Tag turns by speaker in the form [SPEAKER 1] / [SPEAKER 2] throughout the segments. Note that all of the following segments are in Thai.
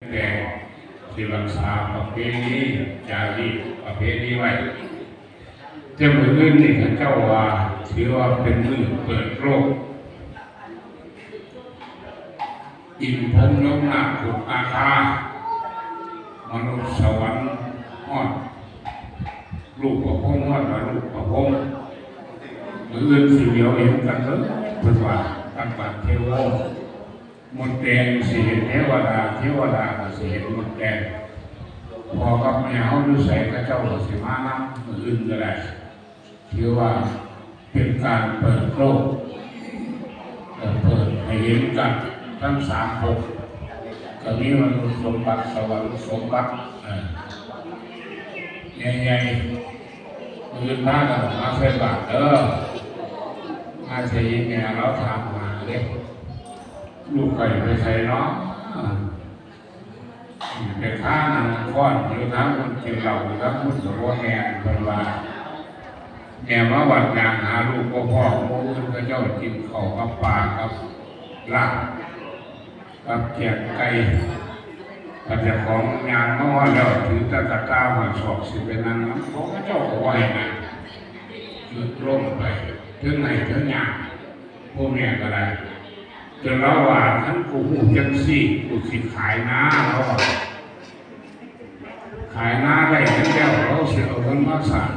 [SPEAKER 1] แต่สิรักษาประเพณีจารีประเพณีไว้เจ้ามืออื่นนี่เจ้าว่าถือว่าเป็นมือเปิดโลกอินพรหมยมนาขุดอาคามนุษย์สวรรค์ฮอดลูกประพงฮอดว่าลูกประพงมืออื่นสิเดียวเห็นกันเลยเพิ่นว่าตั้งแต่เทวโมนแดงสิเห็นเทวดาเทวดาก็สิเห็นมนแดงพอกับแม่เขาดูใส่กระเจ้าสิมานับมืออื่นก็ได้ถือว่าเป็นการเปิดโลกเปิดให้เห็นกันทั้งสามภพก็มีมนุษย์สมบัติสวรรค์สมบัติเอ่ใหญ่ๆมืออื่นมากันมาใส่บาตเด้อมาใส่แม่เราทำมาเลย ลูกไก่ไปใส่เนาะเป็นข้านังก้อนอยู่ทั้งคนกินเหล้าอยู่ทั้งคนกับว่าแม่เป็นว่าแม่มาวัดงานหาลูกก็พ่อโมอื่นก็เจ้ากินข้าวกับปลากับลาบกับแกงไก่ก็จะของงานเมื่อวานแล้วถือตะกะก้ามาสอบสิเป็นนางน้ำของเจ้าก็ว่าอย่างนั้นจุดร่มไปถึงไหนถึงงานพวกแม่ก็ได้ จนเราว่าท่านกูหูจังสี่กูสิขายน้าเราขายน้าได้ทั้งแล้วเราเสียเอาเงินมาสั่ง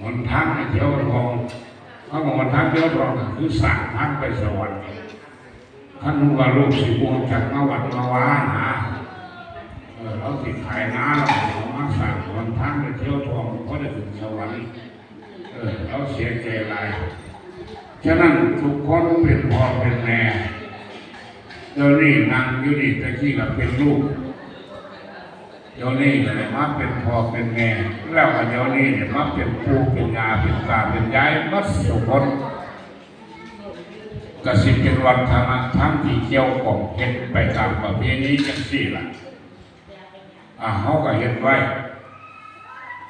[SPEAKER 1] หนทางเที่ยวทองเขาบอกหนทางเที่ยวทองคือสั่งทางไปสวรรค์ท่านกูว่าลูกสิบวงจากมาวัดมาว่านะเราสิขายน้าเราเอามาสั่งหนทางไปเที่ยวทองเพราะได้ถึงสวรรค์เออเราเสียใจหลาย ฉะนั้นทุกคนเป็นพ่อเป็นแม่เดี๋ยวนี้นางอยู่นี่ตะกี้ก็เป็นลูกเดี๋ยวนี้ก็เลยมาเป็นพ่อเป็นแม่แล้วก็เดี๋ยวนี้เนี่ยมาเป็นปู่เป็นยาเป็นตาเป็นยายมาสุคนกสิเป็นวัฒนธรรมที่เกี่ยวของเห็นไปตามประเพณีจังสี่ล่ะอ่าเขาก็เห็นไว้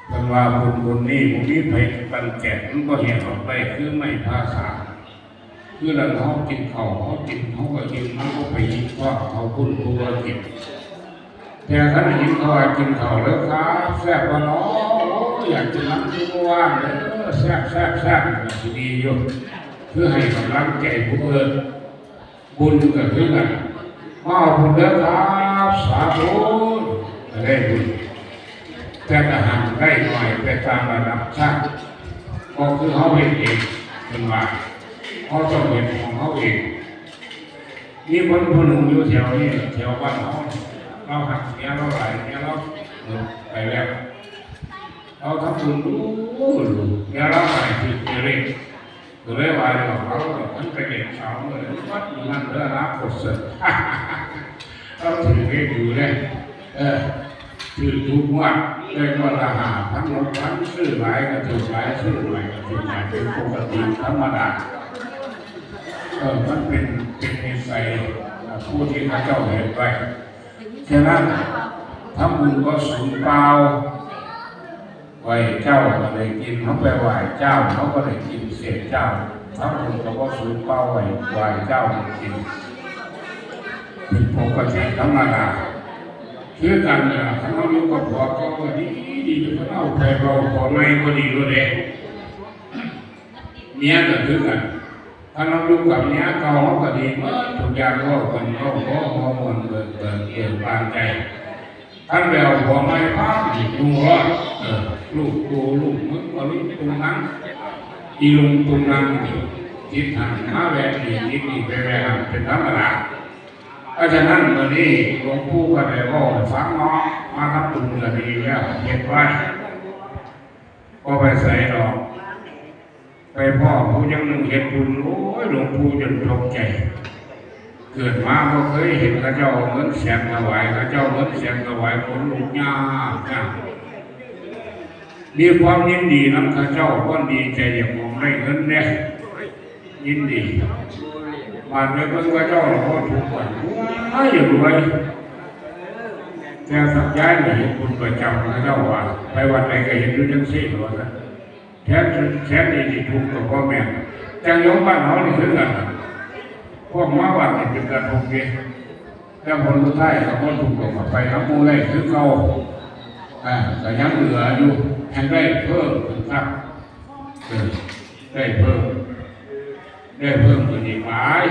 [SPEAKER 1] เป็นว่าบุญบุญนี้บุญนี้ไปปันแก่มันก็เห็นออกไปคือไม่ภาษา คือเราเขากินเขาเขากินเขาก็กินมันก็ไปยิงว่าเขาคุณครูเรากินแต่ท่านยินเขากินเขาแล้วครับแซ่บว่าน้ออยากจะนั่งที่ว่างเลยแซ่บแซ่บแซ่บดีอยู่เพื่อให้กำลังใจผู้อื่นบุญก็คือนมาบุญแล้วครับสาธุได้บุญแต่ทหารได้หน่อยไปตามระดับชาติก็คือเขาเห็นเองเป็นว่า เขาต้องเห็นของเขาเองมีคนคนหนึ่งอยู่แถวนี้แถวบ้านเขาเราหักเนี้ยเราไหลเนี้ยเราไปแล้วเราทำบุญดูดูเนี้ยเราไหลที่เจริญก็เลยว่าเราเขาท่านไปเด็กสาวเลยวัดนั่นเรื่องรับผลเสร็จเราถือเวทอยู่เลยเออคือทุกวัดได้ก็ละหาพันลพันซื้อหลายก็ถือหลายซื้อหน่อยก็ถือหลายเป็นปกติธรรมดา เออมันเป็นเป็นนิสัยผู้ที่ข้าเจ้าเห็นไว้ฉะนั้นทำบุญก็สูญเปล่าไหวเจ้าก็ได้กินเขาไปไหวเจ้าเขาก็ได้กินเศษเจ้าทำบุญก็สูญเปล่าไหวไหวเจ้าก็กินเป็นปกติธรรมดาคือกันเนี่ยถ้าเราอยู่กับพ่อก็ดีดีอยู่เอาไปเราพ่อไม่ก็ดีรู้เด้เนี้ยก็คือกัน ถ้าเราอยู่กับเนี้ยเก่าก็ดีเมื่อทุกอย่างก็คนก็ก็ฮอร์โมนเกิดเกิดเกิดบานใจท่านไปเอาพ่อไม่พาดูว่าเออลูกกูลูกมึงก็ลูกตรงนั้นอีลุงตรงนั้นทิศทางมาแวะนี่นี่นี่ไปแวะเป็นธรรมดาเพราะฉะนั้นวันนี้หลวงปู่ก็ได้บอกฟังเนาะมาทำบุญก็ดีแล้วเห็นไว้ก็ไปใส่ดอก ไปพ่อผู้ยังหนึ่งเห็นบุญโอ้ยหลวงปู่จนตกใจ เกิดมาก็เคยเห็นพระเจ้าเอาเงินแสนถวายพระเจ้าเงินแสนถวายผลลูกยากยามีความยินดีนำข้าเจ้าคนดีใจอย่างมองได้เงินเนี่ยยินดีมาเมื่อเพิ่งก็เจ้าหลวงพ่อถูกกว่าไม่อยู่รวยแต่สักย้ายเนี่ยคุณประจำนะเจ้าว่า ไปวันไหนก็เห็นอยู่ยังซี่ตัวนะ แทนแทนนี่ที่ถูกกับพ่อแม่จังยงบ้านเขานี่คือกันพวกมาวัดนี่เป็นการทงเกแต่แต่ผลสุดท้ายก็บ่ถูกหลอกไปน้ำมูได้คือเก่าอ่าแต่ยังเหลืออยู่แห่งได้เพิ่มครับได้เพิ่มได้เพิ่มขึ้นอีกหลาย